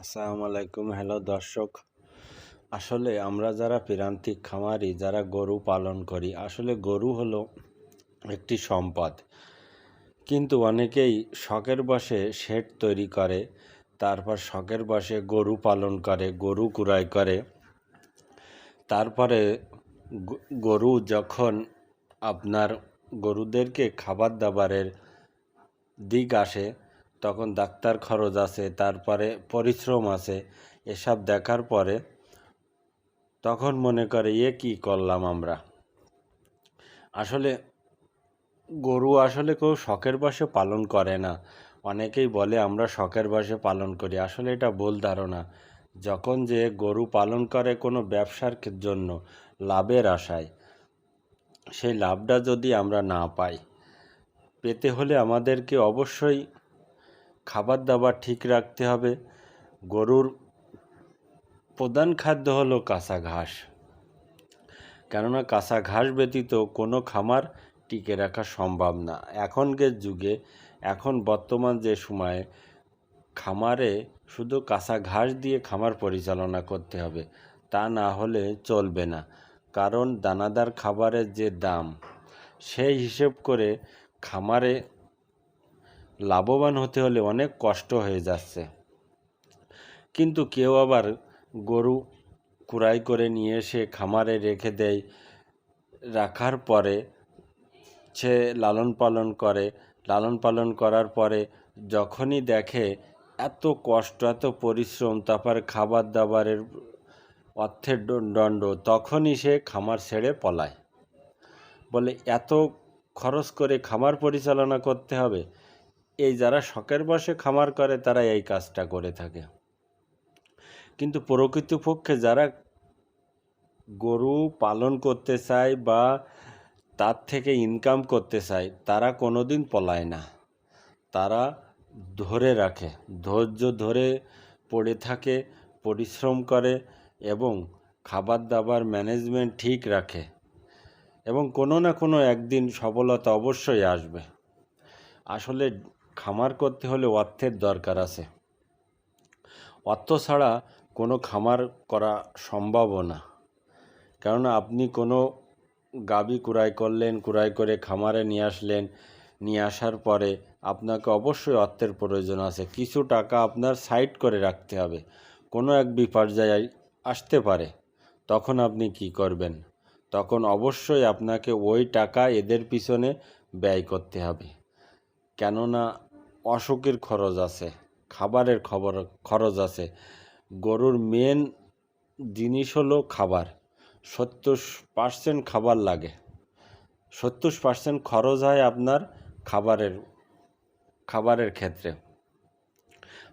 আসসালামু আলাইকুম। হ্যালো দর্শক, আসলে আমরা যারা প্রান্তিক খামারি, যারা গরু পালন করি, আসলে গরু হলো একটি সম্পদ। কিন্তু অনেকেই শখের বসে শেড তৈরি করে, তারপর শখের বসে গরু পালন করে, গরু কুড়াই করে। তারপরে গরু যখন আপনার গরুদেরকে খাবার দাবারের দিক আসে তখন ডাক্তার খরচ আছে, তারপরে পরিশ্রম আছে, এসব দেখার পরে তখন মনে করে, এ কি করলাম আমরা? আসলে গরু আসলে কেউ শখের বসে পালন করে না। অনেকেই বলে, আমরা শখের বসে পালন করি। আসলে এটা ভুল ধারণা। যখন যে গরু পালন করে কোনো ব্যবসার জন্য, লাভের আশায়, সেই লাভটা যদি আমরা না পাই, পেতে হলে আমাদেরকে অবশ্যই খাবার দাবার ঠিক রাখতে হবে। গরুর প্রধান খাদ্য হলো কাঁচা ঘাস। কেননা কাঁচা ঘাস ব্যতীত কোনো খামার টিকে রাখা সম্ভব না। এখনকার যুগে, এখন বর্তমান যে সময়ে, খামারে শুধু কাঁচা ঘাস দিয়ে খামার পরিচালনা করতে হবে। তা না হলে চলবে না। কারণ দানাদার খাবারের যে দাম, সেই হিসেব করে খামারে লাভবান হতে হলে অনেক কষ্ট হয়ে যাচ্ছে। কিন্তু কেউ আবার গরু কুড়াই করে নিয়ে এসে খামারে রেখে দেয়, রাখার পরে সে লালন পালন করে। লালন পালন করার পরে যখনই দেখে এত কষ্ট, এত পরিশ্রম, তারপর খাবার দাবারের অর্থের দণ্ড, তখনই সে খামার ছেড়ে পলায়। বলে, এত খরচ করে খামার পরিচালনা করতে হবে? এই যারা শখের বসে খামার করে তারা এই কাজটা করে থাকে। কিন্তু প্রকৃতপক্ষে যারা গরু পালন করতে চায় বা তার থেকে ইনকাম করতে চায়, তারা কোনো দিন পলায় না। তারা ধরে রাখে, ধৈর্য ধরে পড়ে থাকে, পরিশ্রম করে এবং খাবার দাবার ম্যানেজমেন্ট ঠিক রাখে এবং কোনো না কোনো একদিন সফলতা অবশ্যই আসবে। আসলে খামার করতে হলে অর্থের দরকার আছে। অর্থ ছাড়া কোনো খামার করা সম্ভবও না। কেননা আপনি কোনো গাবি কুড়াই করলেন কুড়াই করে খামারে নিয়ে আসলেন, নিয়ে আসার পরে আপনাকে অবশ্যই অর্থের প্রয়োজন আছে। কিছু টাকা আপনার সাইড করে রাখতে হবে। কোনো এক বিপর্যয় আসতে পারে। তখন আপনি কি করবেন? তখন অবশ্যই আপনাকে ওই টাকা এদের পিছনে ব্যয় করতে হবে। কেননা অসুখের খরচ আছে, খাবারের খবর, খরচ আছে। গরুর মেন জিনিস হলো খাবার। সত্তর পার্সেন্ট খাবার লাগে। সত্তর পার্সেন্ট খরচ হয় আপনার খাবারের খাবারের ক্ষেত্রে।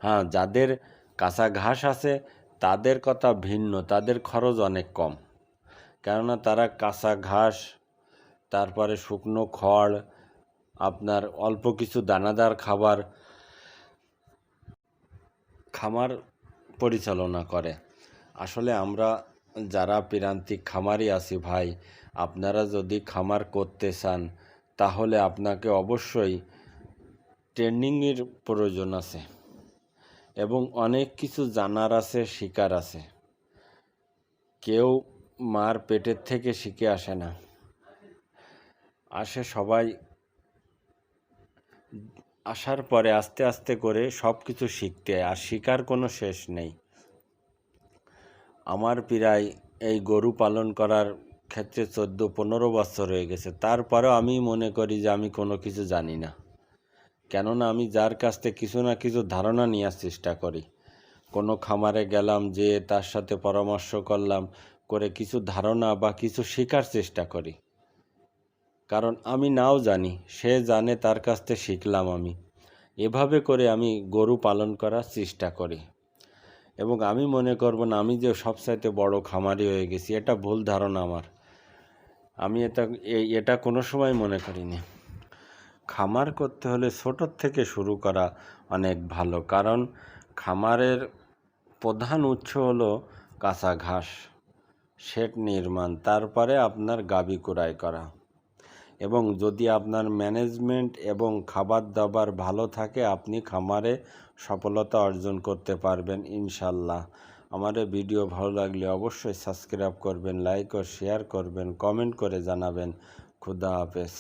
হ্যাঁ যাদের কাঁচা ঘাস আছে, তাদের কথা ভিন্ন, তাদের খরচ অনেক কম। কেননা তারা কাঁচা ঘাস, তারপরে শুকনো খড় আপনার অল্প কিছু দানাদার খাবার, খামার পরিচালনা করে। আসলে আমরা যারা প্রান্তিক খামারি আছি ভাই, আপনারা যদি খামার করতে চান, তাহলে আপনাকে অবশ্যই ট্রেনিংয়ের প্রয়োজন আছে এবং অনেক কিছু জানার আছে, শিকার আছে। কেউ মার পেটের থেকে শিখে আসে না। আসে সবাই আসার পরে আস্তে আস্তে করে সব কিছু শিখতে হয় আর শিকার কোনো শেষ নেই। আমার প্রায় এই গরু পালন করার ক্ষেত্রে চোদ্দ, পনেরো বছর হয়ে গেছে। তারপরেও আমি মনে করি যে আমি কোনো কিছু জানি না। কেননা আমি যার কাছ থেকে কিছু না কিছু ধারণা নেওয়ার চেষ্টা করি। কোনো খামারে গেলাম যে তার সাথে পরামর্শ করলাম, করে কিছু ধারণা বা কিছু শেখার চেষ্টা করি। কারণ আমি নাও জানি, সে জানে তার কাছ থেকে শিখলাম আমি। এভাবে করে আমি গরু পালন করার চেষ্টা করি। এবং আমি মনে করব না, আমি যে সবচাইতে বড় খামারি হয়ে গেছি, এটা ভুল ধারণা আমার। আমি এটা এটা কোনো সময় মনে করিনি। খামার করতে হলে ছোটোর থেকে শুরু করা অনেক ভালো, কারণ খামারের প্রধান উৎস হলো কাঁচা ঘাস শেড নির্মাণ, তারপরে আপনার গাবি কুড়াই করা। এবং যদি আপনার ম্যানেজমেন্ট এবং খাবার দাবার ভালো থাকে, আপনি খামারে সফলতা অর্জন করতে পারবেন ইনশাল্লাহ। আমার ভিডিও ভালো লাগলে অবশ্যই সাবস্ক্রাইব করবেন, লাইক ও শেয়ার করবেন, কমেন্ট করে জানাবেন। খুদা হাফেজ।